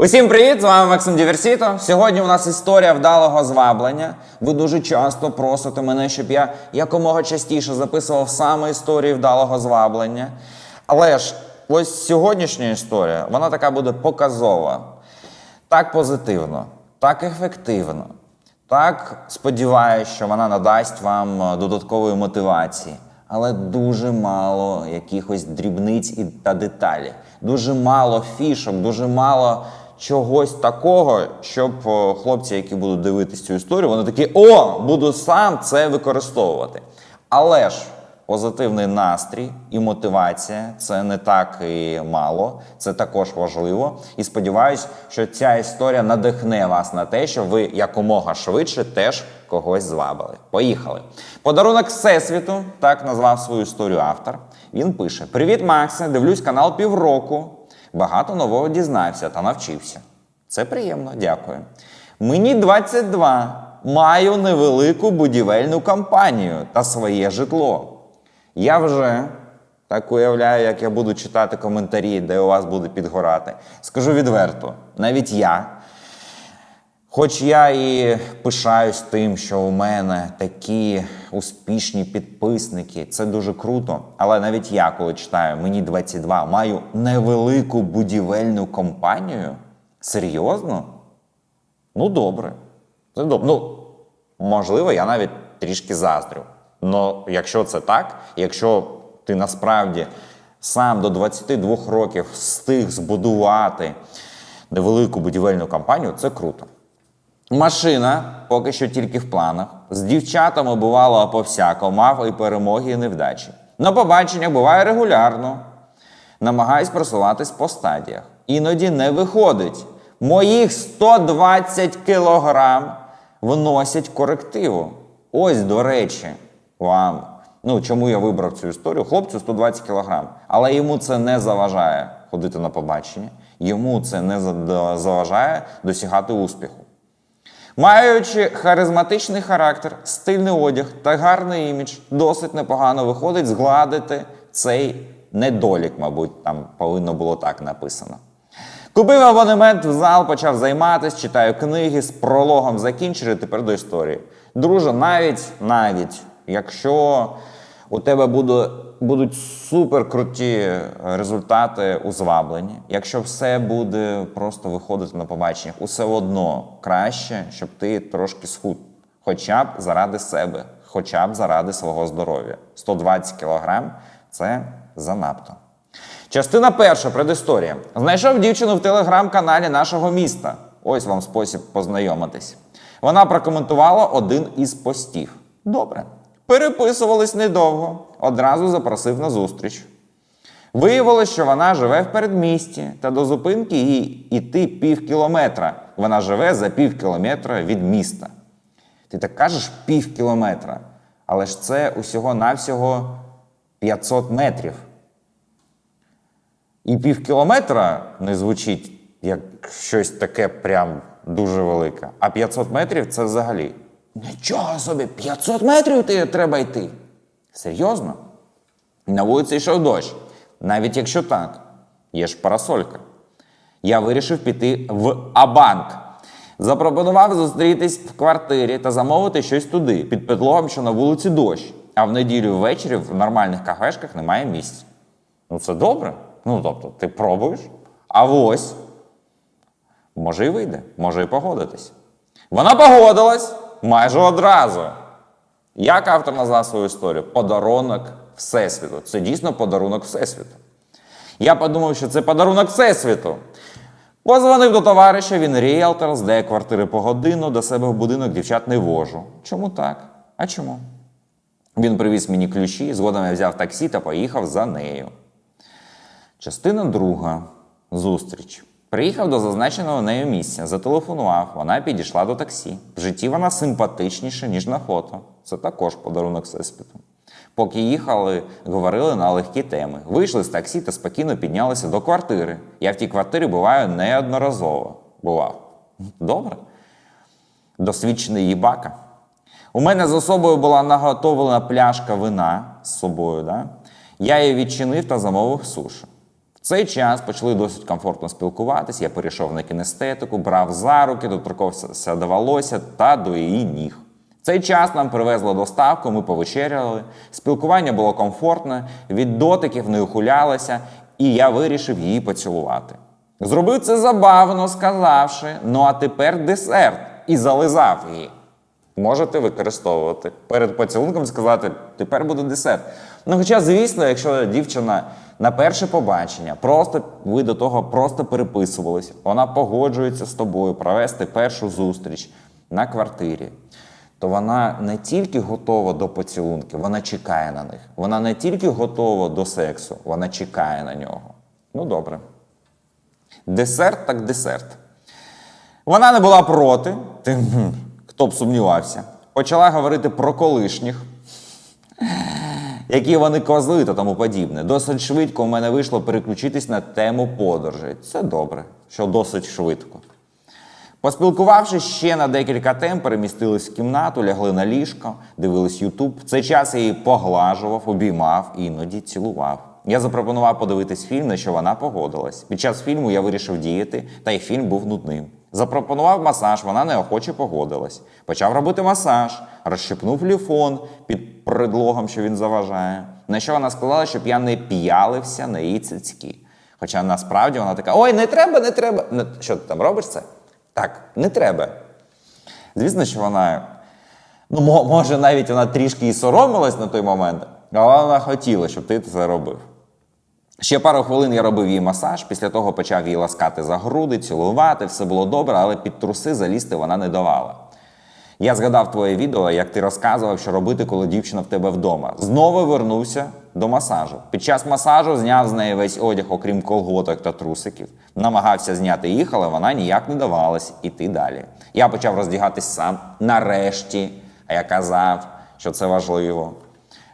Усім привіт! З вами Максим Діверсіто. Сьогодні у нас історія вдалого зваблення. Ви дуже часто просите мене, щоб я якомога частіше записував саме історії вдалого зваблення. Але ж ось сьогоднішня історія, вона така буде показова. Так позитивно, так ефективно. Так сподіваюся, що вона надасть вам е, додаткової мотивації, але дуже мало якихось дрібниць і та деталі. Дуже мало фішок, дуже мало чогось такого, щоб хлопці, які будуть дивитися цю історію, вони такі: о, буду сам це використовувати. Але ж позитивний настрій і мотивація це не так і мало, це також важливо. І сподіваюсь, що ця історія надихне вас на те, що ви якомога швидше теж когось звабили. Поїхали. Подарунок Всесвіту, так назвав свою історію автор. Він пише: Привіт, Максе! Дивлюсь канал півроку. Багато нового дізнався та навчився. Це приємно, дякую. Мені 22. Маю невелику будівельну компанію та своє житло. Я вже так уявляю, як я буду читати коментарі, де у вас буде підгорати. Скажу відверто, навіть я, хоч я і пишаюсь тим, що у мене такі успішні підписники, це дуже круто. Але навіть я, коли читаю, мені 22, маю невелику будівельну компанію. Серйозно? Ну, добре. Це добре. Ну, можливо, я навіть трішки заздрю. Но якщо це так, якщо ти насправді сам до 22 років встиг збудувати невелику будівельну компанію, це круто. Машина поки що тільки в планах. З дівчатами бувало по всяко, мав і перемоги, і невдачі. На побаченнях буває регулярно. Намагаюсь просуватись по стадіях. Іноді не виходить. Моїх 120 кілограм вносять корективу. Ось, до речі, вам. Ну, чому я вибрав цю історію? Хлопцю 120 кілограм. Але йому це не заважає ходити на побачення, йому це не заважає досягати успіху. Маючи харизматичний характер, стильний одяг та гарний імідж, досить непогано виходить згладити цей недолік, мабуть, там повинно було так написано. Купив абонемент в зал, почав займатися, читаю книги з прологом закінчили, тепер до історії. Друже, навіть, навіть, якщо у тебе буде, будуть супер круті результати у звабленні, якщо все буде просто виходити на побаченнях, усе одно краще, щоб ти трошки схуд. Хоча б заради себе, хоча б заради свого здоров'я. 120 кілограм це занадто. Частина перша предісторія. Знайшов дівчину в телеграм-каналі нашого міста. Ось вам спосіб познайомитись. Вона прокоментувала один із постів. Добре. Переписувались недовго. Одразу запросив на зустріч. Виявилось, що вона живе в передмісті, та до зупинки їй іти пів кілометра. Вона живе за пів кілометра від міста. Ти так кажеш пів кілометра, але ж це усього-навсього 500 метрів. І пів кілометра не звучить як щось таке прям дуже велике. А 500 метрів це взагалі. Нічого собі, 500 метрів треба йти. Серйозно? На вулиці йшов дощ. Навіть якщо так, є ж парасолька. Я вирішив піти в Абанк. Запропонував зустрітись в квартирі та замовити щось туди, під предлогом, що на вулиці дощ, а в неділю ввечері в нормальних кафешках немає місць. Ну, це добре. Ну, тобто, ти пробуєш, а ось. Може і вийде, може і погодитись. Вона погодилась майже одразу. Як автор назвав свою історію? Подарунок Всесвіту. Це дійсно подарунок Всесвіту. Я подумав, що це подарунок Всесвіту. Позвонив до товариша, він ріелтор, здає квартири по годину, до себе в будинок дівчат не вожу. Чому так? А чому? Він привіз мені ключі, згодом я взяв таксі та поїхав за нею. Частина друга. Зустріч. Приїхав до зазначеного нею місця, зателефонував, вона підійшла до таксі. В житті вона симпатичніша, ніж на фото. Це також подарунок всесвіту. Поки їхали, говорили на легкі теми. Вийшли з таксі та спокійно піднялися до квартири. Я в тій квартирі буваю неодноразово. Бував. Добре. Досвідчений їбака. У мене з особою була наготовлена пляшка вина з собою. Да? Я її відчинив та замовив суші. Цей час почали досить комфортно спілкуватись. Я перейшов на кінестетику, брав за руки, доторкався до волосся та до її ніг. Цей час нам привезли доставку, ми повечеряли. Спілкування було комфортне, від дотиків не ухилялися, і я вирішив її поцілувати. Зробив це забавно, сказавши: ну а тепер десерт, і зализав її. Можете використовувати перед поцілунком сказати, тепер буде десерт. Ну, хоча, звісно, якщо дівчина на перше побачення, просто ви до того просто переписувались, вона погоджується з тобою провести першу зустріч на квартирі, то вона не тільки готова до поцілунків, вона чекає на них. Вона не тільки готова до сексу, вона чекає на нього. Ну, добре. Десерт так десерт. Вона не була проти, тим, хто б сумнівався. Почала говорити про колишніх, які вони козли та тому подібне. Досить швидко у мене вийшло переключитись на тему подорожей. Це добре, що досить швидко. Поспілкувавшись ще на декілька тем, перемістились в кімнату, лягли на ліжко, дивились Ютуб. Цей час я її поглажував, обіймав, іноді цілував. Я запропонував подивитись фільм, на що вона погодилась. Під час фільму я вирішив діяти, та й фільм був нудним. Запропонував масаж, вона неохоче погодилась. Почав робити масаж, розщепнув ліфон під предлогом, що він заважає. На що вона сказала, щоб я не п'ялився на її цицьки. Хоча насправді вона така: ой, не треба, не треба. Що ти там робиш це? Так, не треба. Звісно, що вона, ну, може, навіть вона трішки і соромилась на той момент, але вона хотіла, щоб ти це робив. Ще пару хвилин я робив їй масаж, після того почав її ласкати за груди, цілувати, все було добре, але під труси залізти вона не давала. Я згадав твоє відео, як ти розказував, що робити, коли дівчина в тебе вдома. Знову вернувся до масажу. Під час масажу зняв з неї весь одяг, окрім колготок та трусиків. Намагався зняти їх, але вона ніяк не давалась іти далі. Я почав роздягатись сам нарешті, а я казав, що це важливо.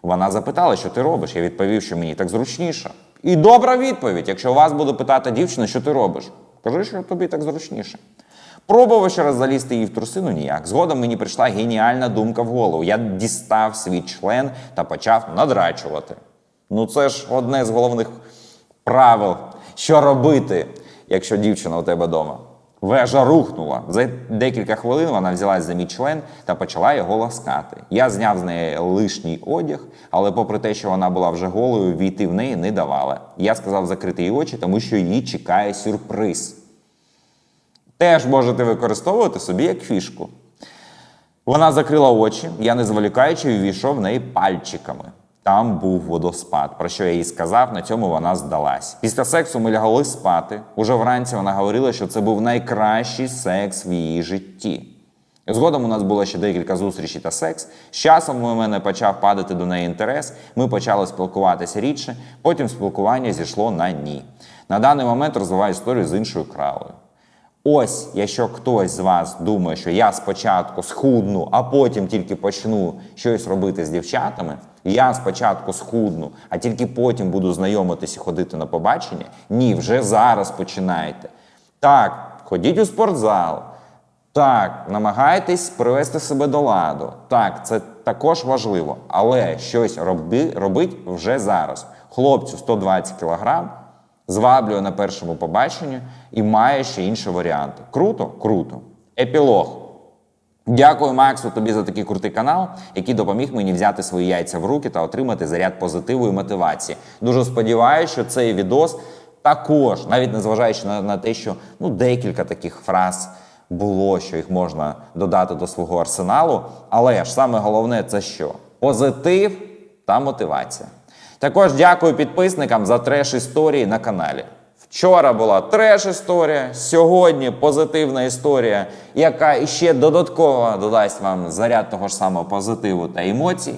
Вона запитала, що ти робиш. Я відповів, що мені так зручніше. І добра відповідь, якщо вас буде питати дівчина, що ти робиш, кажи, що тобі так зручніше. Пробував ще раз залізти її в трусину ніяк. Згодом мені прийшла геніальна думка в голову. Я дістав свій член та почав надрачувати. Ну це ж одне з головних правил, що робити, якщо дівчина у тебе вдома. Вежа рухнула. За декілька хвилин вона взялась за мій член та почала його ласкати. Я зняв з неї лишній одяг, але попри те, що вона була вже голою, війти в неї не давала. Я сказав закрити її очі, тому що її чекає сюрприз теж можете використовувати собі як фішку. Вона закрила очі, я не зволікаючи ввійшов в неї пальчиками. Там був водоспад, про що я їй сказав, на цьому вона здалась. Після сексу ми лягли спати. Уже вранці вона говорила, що це був найкращий секс в її житті. Згодом у нас було ще декілька зустрічей та секс. З часом у мене почав падати до неї інтерес. Ми почали спілкуватися рідше, потім спілкування зійшло на ні. На даний момент розвиваю історію з іншою кралою. Ось, якщо хтось з вас думає, що я спочатку схудну, а потім тільки почну щось робити з дівчатами, я спочатку схудну, а тільки потім буду знайомитись і ходити на побачення. Ні, вже зараз починайте. Так, ходіть у спортзал. Так, намагайтесь привести себе до ладу. Так, це також важливо, але щось роби, робить вже зараз. Хлопцю 120 кг зваблює на першому побаченні і має ще інші варіанти. Круто? Круто. Епілог. Дякую, Максу, тобі за такий крутий канал, який допоміг мені взяти свої яйця в руки та отримати заряд позитиву і мотивації. Дуже сподіваюся, що цей відос також, навіть незважаючи на, на те, що ну, декілька таких фраз було, що їх можна додати до свого арсеналу. Але ж саме головне це що? Позитив та мотивація. Також дякую підписникам за треш історії на каналі. Вчора була треш історія, сьогодні позитивна історія, яка іще додатково додасть вам заряд того ж самого позитиву та емоцій.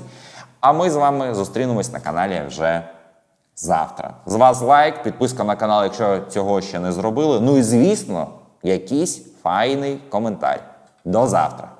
А ми з вами зустрінемось на каналі вже завтра. З вас лайк, підписка на канал, якщо цього ще не зробили. Ну і звісно, якийсь файний коментар. До завтра.